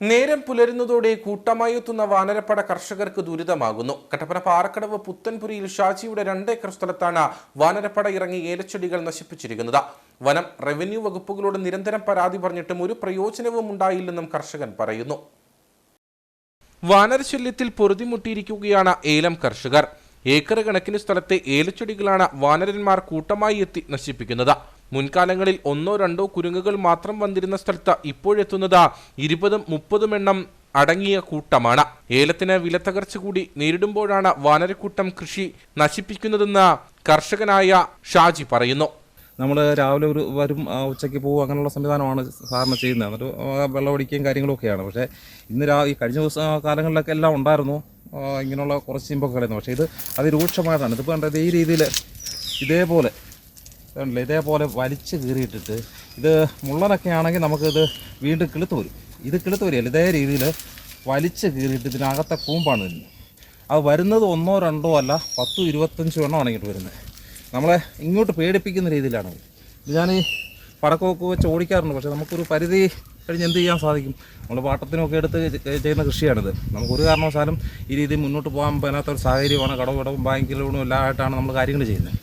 നേരം പുലരുന്നതോടെ കൂട്ടമായി എത്തുന്ന വാനരപ്പട കർഷകർക്ക് ദുരിതമാകുന്നു. കട്ടപ്പന പാറക്കടവ് പുത്തൻപുരിയിൽ ഷാജിയുടെ രണ്ടേക്കർ സ്ഥലത്താണ് വാനരപ്പട ഇറങ്ങി ഏലച്ചെടികൾ നശിപ്പിച്ചിരിക്കുന്നത്. വനം റവന്യൂ വകുപ്പുകളോട് നിരന്തരം പരാതി പറഞ്ഞിട്ടും ഒരു പ്രയോജനവും ഉണ്ടായില്ലെന്നും കർഷകൻ പറയുന്നു. വാനരശല്യത്തിൽ പൊറുതിമുട്ടിയിരിക്കുകയാണ് ഏലം കർഷകർ. ഏക്കർ കണക്കിന് സ്ഥലത്തെ ഏലച്ചെടികളാണ് വാനരന്മാർ കൂട്ടമായി എത്തി നശിപ്പിക്കുന്നത്. മുൻകാലങ്ങളിൽ ഒന്നോ രണ്ടോ കുരുങ്ങുകൾ മാത്രം വന്നിരുന്ന സ്ഥലത്ത് ഇപ്പോഴെത്തുന്നത് ഇരുപതും മുപ്പതും എണ്ണം അടങ്ങിയ കൂട്ടമാണ്. ഏലത്തിന് വിലത്തകർച്ച കൂടി നേരിടുമ്പോഴാണ് വാനരക്കൂട്ടം കൃഷി നശിപ്പിക്കുന്നതെന്ന് കർഷകനായ ഷാജി പറയുന്നു. നമ്മൾ രാവിലെ ഒരു വരും ഉച്ചയ്ക്ക് പോകും അങ്ങനെയുള്ള സംവിധാനമാണ് സാധാരണ ചെയ്യുന്നത്. എന്നിട്ട് വെള്ളമടിക്കുകയും കാര്യങ്ങളൊക്കെയാണ്. പക്ഷേ ഇന്ന് രാ ഈ കഴിഞ്ഞ ദിവസം കാലങ്ങളിലൊക്കെ എല്ലാം ഉണ്ടായിരുന്നു. ഇങ്ങനെയുള്ള കുറച്ച് ചിമ്പൊക്കെ കളയുന്നു. പക്ഷേ ഇത് അതിരൂക്ഷമായതാണ് ഇതിപ്പോൾ കണ്ടത് ഈ രീതിയിൽ ഇതേപോലെ കണ്ടില്ലേ? ഇതേപോലെ വലിച്ചു കീറിയിട്ടിട്ട് ഇത് മുള്ളനൊക്കെ ആണെങ്കിൽ നമുക്കിത് വീണ്ടും കിളുത്ത് വരും ഇത് കിളുത്ത് വരികയല്ല ഇതേ രീതിയിൽ വലിച്ചു കീറിയിട്ട് ഇതിനകത്തെ കൂമ്പാണ് വരുന്നത്. അത് വരുന്നത് ഒന്നോ രണ്ടോ അല്ല പത്തും ഇരുപത്തഞ്ചും എണ്ണം ഇങ്ങോട്ട് വരുന്നത്. നമ്മളെ ഇങ്ങോട്ട് പേടിപ്പിക്കുന്ന രീതിയിലാണ് ഇത് ഞാൻ ഈ പടക്കമൊക്കെ വെച്ച് ഓടിക്കാറുണ്ട് പക്ഷേ നമുക്കൊരു പരിധി കഴിഞ്ഞ് എന്ത് ചെയ്യാൻ സാധിക്കും? നമ്മൾ പാട്ടത്തിനൊക്കെ എടുത്ത് ചെയ്യുന്ന കൃഷിയാണിത്. നമുക്കൊരു കാരണവശാലും ഈ രീതിയിൽ മുന്നോട്ട് പോകാൻ പറ്റാത്ത ഒരു സാഹചര്യമാണ്. കടവും ഇടവും ബാങ്കിലൂടെ എല്ലാമായിട്ടാണ് നമ്മൾ കാര്യങ്ങൾ ചെയ്യുന്നത്.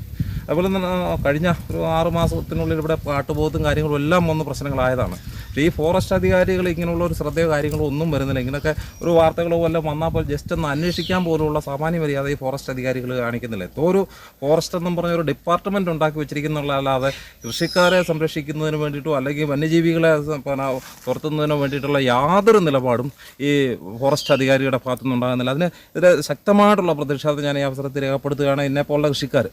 അതുപോലെ തന്നെ കഴിഞ്ഞ ഒരു ആറ് മാസത്തിനുള്ളിൽ ഇവിടെ കാട്ടുപോത്തും കാര്യങ്ങളും എല്ലാം വന്ന് പ്രശ്നങ്ങളായതാണ്. ഈ ഫോറസ്റ്റ് അധികാരികൾ ഇങ്ങനെയുള്ള ഒരു ശ്രദ്ധയോ കാര്യങ്ങളോ ഒന്നും വരുന്നില്ല. ഇങ്ങനെയൊക്കെ ഒരു വാർത്തകളോ വല്ല വന്നാൽ പോലും ജസ്റ്റ് ഒന്ന് അന്വേഷിക്കാൻ പോലുള്ള സാമാന്യ മര്യാദ ഈ ഫോറസ്റ്റ് അധികാരികൾ കാണിക്കുന്നില്ല. ഇപ്പോൾ ഒരു ഫോറസ്റ്റ് എന്നും പറഞ്ഞ ഒരു ഡിപ്പാർട്ട്മെന്റ് ഉണ്ടാക്കി വെച്ചിരിക്കുന്നുള്ളതല്ലാതെ കൃഷിക്കാരെ സംരക്ഷിക്കുന്നതിന് വേണ്ടിയിട്ടോ അല്ലെങ്കിൽ വന്യജീവികളെ പിന്നെ തുരത്തുന്നതിനോ വേണ്ടിയിട്ടുള്ള യാതൊരു നിലപാടും ഈ ഫോറസ്റ്റ് അധികാരിയുടെ ഭാഗത്തുനിന്ന് ഉണ്ടാകുന്നില്ല അതിന് ഇതിൽ ശക്തമായിട്ടുള്ള പ്രതിഷേധം ഞാൻ ഈ അവസരത്തിൽ രേഖപ്പെടുത്തുകയാണ്. എന്നെപ്പോലുള്ള കൃഷിക്കാർ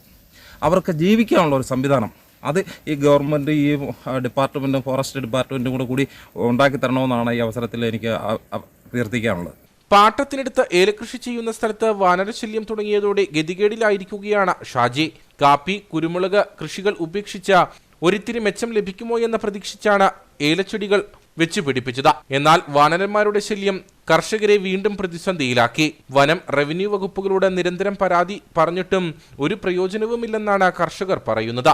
അവർക്ക് ജീവിക്കാനുള്ള ഒരു സംവിധാനം. അത് ഈ ഗവൺമെന്റ് ഈ ഡിപ്പാർട്ട്മെന്റും ഫോറസ്റ്റ് ഡിപ്പാർട്ട്മെന്റും കൂടെ കൂടി ഉണ്ടാക്കി തരണമെന്നാണ് ഈ അവസരത്തിൽ എനിക്ക് അഭ്യർത്ഥിക്കാനുള്ളത്. പാട്ടത്തിനെടുത്ത് ഏലകൃഷി ചെയ്യുന്ന സ്ഥലത്ത് വാനരശല്യം തുടങ്ങിയതോടെ ഗതികേടിലായിരിക്കുകയാണ് ഷാജി. കാപ്പി കുരുമുളക് കൃഷികൾ ഉപേക്ഷിച്ച ഒരിത്തിരി മെച്ചം ലഭിക്കുമോ എന്ന് പ്രതീക്ഷിച്ചാണ് ഏലച്ചെടികൾ വെച്ചുപിടിപ്പിച്ചത്. എന്നാൽ വാനരന്മാരുടെ ശല്യം കർഷകരെ വീണ്ടും പ്രതിസന്ധിയിലാക്കി. വനം റവന്യൂ വകുപ്പുകളുടെ നിരന്തരം പരാതി പറഞ്ഞിട്ടും ഒരു പ്രയോജനവുമില്ലെന്നാണ് കർഷകർ പറയുന്നത്.